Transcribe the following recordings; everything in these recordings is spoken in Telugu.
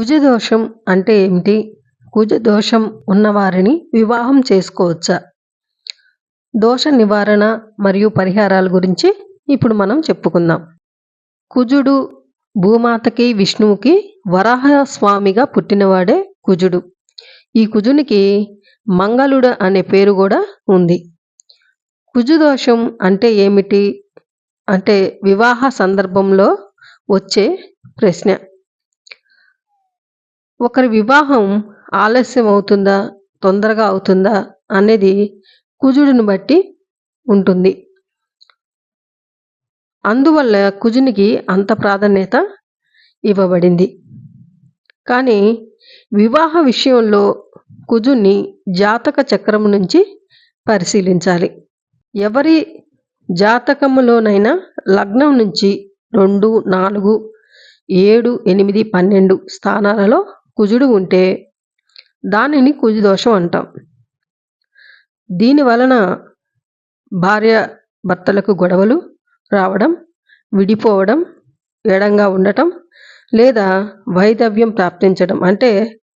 కుజదోషం అంటే ఏమిటి? కుజదోషం ఉన్నవారిని వివాహం చేసుకోవచ్చా? దోష నివారణ మరియు పరిహారాల గురించి ఇప్పుడు మనం చెప్పుకుందాం. కుజుడు భూమాతకి విష్ణువుకి వరాహ స్వామిగా పుట్టినవాడే కుజుడు. ఈ కుజునికి మంగళుడు అనే పేరు కూడా ఉంది. కుజుదోషం అంటే ఏమిటి? అంటే వివాహ సందర్భంలో వచ్చే ప్రశ్న. ఒకరి వివాహం ఆలస్యం అవుతుందా? తొందరగా అవుతుందా? అనేది కుజుడిని బట్టి ఉంటుంది. అందువల్ల కుజునికి అంత ప్రాధాన్యత ఇవ్వబడింది. కానీ వివాహ విషయంలో కుజుని జాతక చక్రం నుంచి పరిశీలించాలి. ఎవరి జాతకములోనైనా లగ్నం నుంచి రెండు నాలుగు ఏడు ఎనిమిది పన్నెండు స్థానాలలో కుజుడు ఉంటే దానిని కుజుదోషం అంటాం. దీని వలన భార్య భర్తలకు గొడవలు రావడం విడిపోవడం ఎడంగా ఉండటం లేదా వైదవ్యం ప్రాప్తించడం. అంటే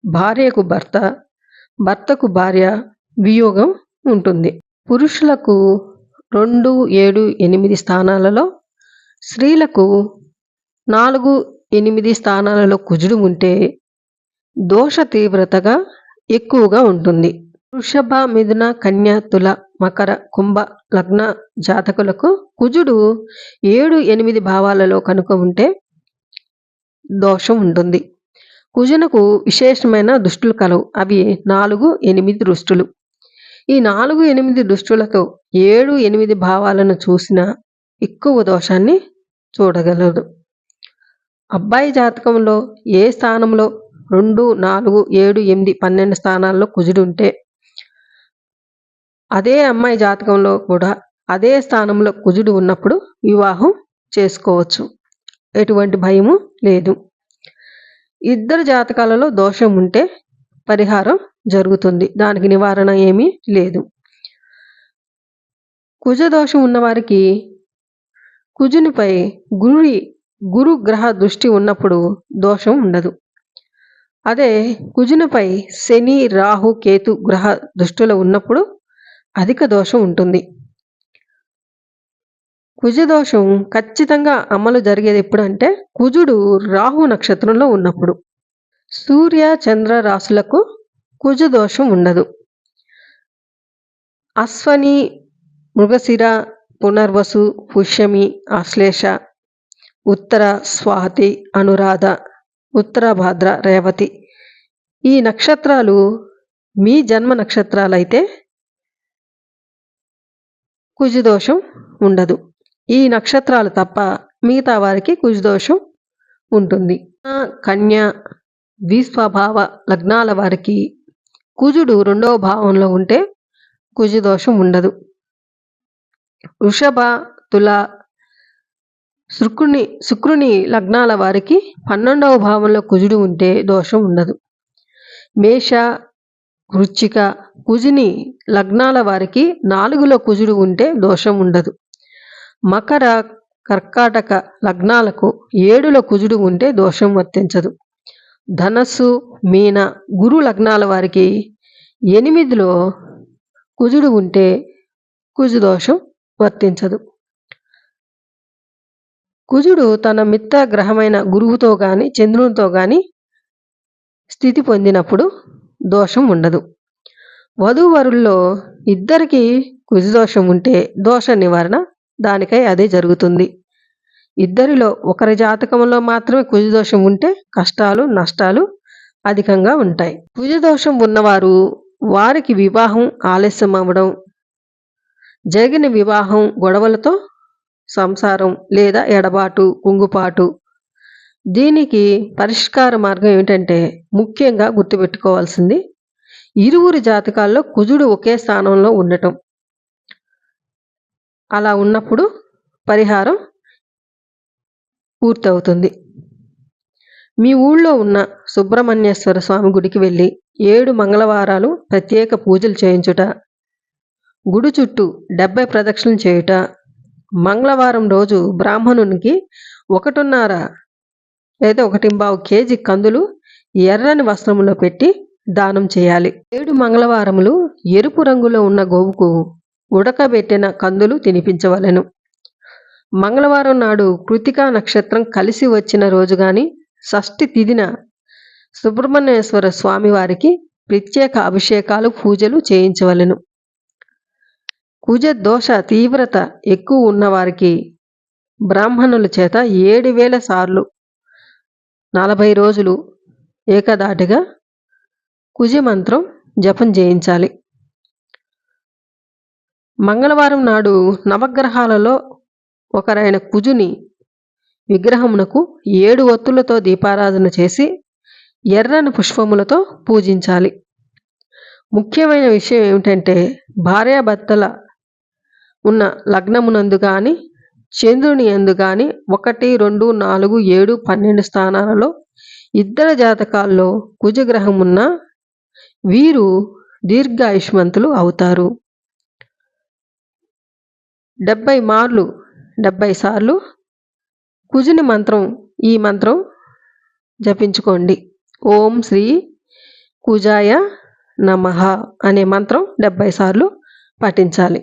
భార్యకు భర్త భర్తకు భార్య వియోగం ఉంటుంది. పురుషులకు రెండు ఏడు ఎనిమిది స్థానాలలో స్త్రీలకు నాలుగు ఎనిమిది స్థానాలలో కుజుడు ఉంటే దోష తీవ్రతగా ఎక్కువగా ఉంటుంది. వృషభ మిథున కన్య తుల మకర కుంభ లగ్న జాతకులకు కుజుడు ఏడు ఎనిమిది భావాలలో కనుక ఉంటే దోషం ఉంటుంది. కుజునకు విశేషమైన దుష్టులు కలవు. అవి నాలుగు ఎనిమిది దృష్టులు. ఈ నాలుగు ఎనిమిది దృష్టులతో ఏడు ఎనిమిది భావాలను చూసిన ఎక్కువ దోషాన్ని చూడగలదు అబ్బాయి జాతకంలో ఏ స్థానంలో రెండు నాలుగు ఏడు ఎనిమిది పన్నెండు స్థానాల్లో కుజుడు ఉంటే అదే అమ్మాయి జాతకంలో కూడా అదే స్థానంలో కుజుడు ఉన్నప్పుడు వివాహం చేసుకోవచ్చు. ఎటువంటి భయము లేదు. ఇద్దరు జాతకాలలో దోషం ఉంటే పరిహారం జరుగుతుంది. దానికి నివారణ ఏమీ లేదు. కుజ దోషం ఉన్నవారికి కుజునిపై గురి గురు గ్రహ దృష్టి ఉన్నప్పుడు దోషం ఉండదు. అదే కుజునిపై శని రాహు కేతు గ్రహ దృష్టిలో ఉన్నప్పుడు అధిక దోషం ఉంటుంది. కుజదోషం ఖచ్చితంగా అమలు జరిగేది ఎప్పుడు అంటే కుజుడు రాహు నక్షత్రంలో ఉన్నప్పుడు. సూర్య చంద్ర రాశులకు కుజదోషం ఉండదు. అశ్వని మృగశిర పునర్వసు పుష్యమి ఆశ్లేష ఉత్తర స్వాతి అనురాధ ఉత్తర భాద్ర రేవతి. ఈ నక్షత్రాలు మీ జన్మ నక్షత్రాలు అయితే కుజదోషం ఉండదు. ఈ నక్షత్రాలు తప్ప మిగతా వారికి కుజదోషం ఉంటుంది. కన్య ద్విస్వభావ లగ్నాల వారికి కుజుడు రెండవ భావంలో ఉంటే కుజదోషం ఉండదు. వృషభ తుల శుక్రుని శుక్రుని లగ్నాల వారికి పన్నెండవ భావంలో కుజుడు ఉంటే దోషం ఉండదు. మేష వృచ్చిక కుజుని లగ్నాల వారికి నాలుగులో కుజుడు ఉంటే దోషం ఉండదు. మకర కర్కాటక లగ్నాలకు ఏడులో కుజుడు ఉంటే దోషం వర్తించదు. ధనస్సు మీన గురు లగ్నాల వారికి ఎనిమిదిలో కుజుడు ఉంటే కుజు దోషం వర్తించదు. కుజుడు తన మిత్ర గ్రహమైన గురువుతో కానీ చంద్రునితో కానీ స్థితి పొందినప్పుడు దోషం ఉండదు. వధూవరుల్లో ఇద్దరికి కుజదోషం ఉంటే దోష నివారణ దానికై అదే జరుగుతుంది. ఇద్దరిలో ఒకరి జాతకంలో మాత్రమే కుజదోషం ఉంటే కష్టాలు నష్టాలు అధికంగా ఉంటాయి. కుజదోషం ఉన్నవారు వారికి వివాహం ఆలస్యం అవ్వడం జరిగిన వివాహం గొడవలతో సంసారం లేదా ఎడబాటు కుంగుపాటు. దీనికి పరిష్కార మార్గం ఏమిటంటే ముఖ్యంగా గుర్తుపెట్టుకోవాల్సింది ఇరువురి జాతకాల్లో కుజుడు ఒకే స్థానంలో ఉండటం. అలా ఉన్నప్పుడు పరిహారం పూర్తవుతుంది. మీ ఊళ్ళో ఉన్న సుబ్రహ్మణ్యేశ్వర స్వామి గుడికి వెళ్ళి ఏడు మంగళవారాలు ప్రత్యేక పూజలు చేయించుట గుడి చుట్టూ డెబ్బై ప్రదక్షిణలు చేయుట మంగళవారం రోజు బ్రాహ్మణునికి ఒకటిన్నర లేదా ఒకటింబావు కేజీ కందులు ఎర్రని వస్త్రములో పెట్టి దానం చేయాలి. ఏడు మంగళవారములు ఎరుపు రంగులో ఉన్న గోవుకు ఉడకబెట్టిన కందులు తినిపించవలెను. మంగళవారం నాడు కృతికా నక్షత్రం కలిసి వచ్చిన రోజు గాని షష్ఠి తిదిన సుబ్రహ్మణ్యేశ్వర స్వామివారికి ప్రత్యేక అభిషేకాలు పూజలు చేయించవలెను. కుజ దోష తీవ్రత ఎక్కువ ఉన్నవారికి బ్రాహ్మణుల చేత ఏడు వేల సార్లు నలభై రోజులు ఏకదాటిగా కుజ మంత్రం జపం చేయించాలి. మంగళవారం నాడు నవగ్రహాలలో ఒకరైన కుజుని విగ్రహమునకు ఏడు ఒత్తులతో దీపారాధన చేసి ఎర్రని పుష్పములతో పూజించాలి. ముఖ్యమైన విషయం ఏమిటంటే భార్యాభర్తల ఉన్న లగ్నమునందు కానీ చంద్రుని ఎందు కానీ ఒకటి రెండు నాలుగు ఏడు పన్నెండు స్థానాలలో ఇద్దరు జాతకాల్లో కుజగ్రహం ఉన్న వీరు దీర్ఘాయుష్మంతులు అవుతారు. డెబ్బై మార్లు డెబ్బై సార్లు కుజుని మంత్రం ఈ మంత్రం జపించుకోండి. ఓం శ్రీ కుజాయ నమః అనే మంత్రం డెబ్బై సార్లు పఠించాలి.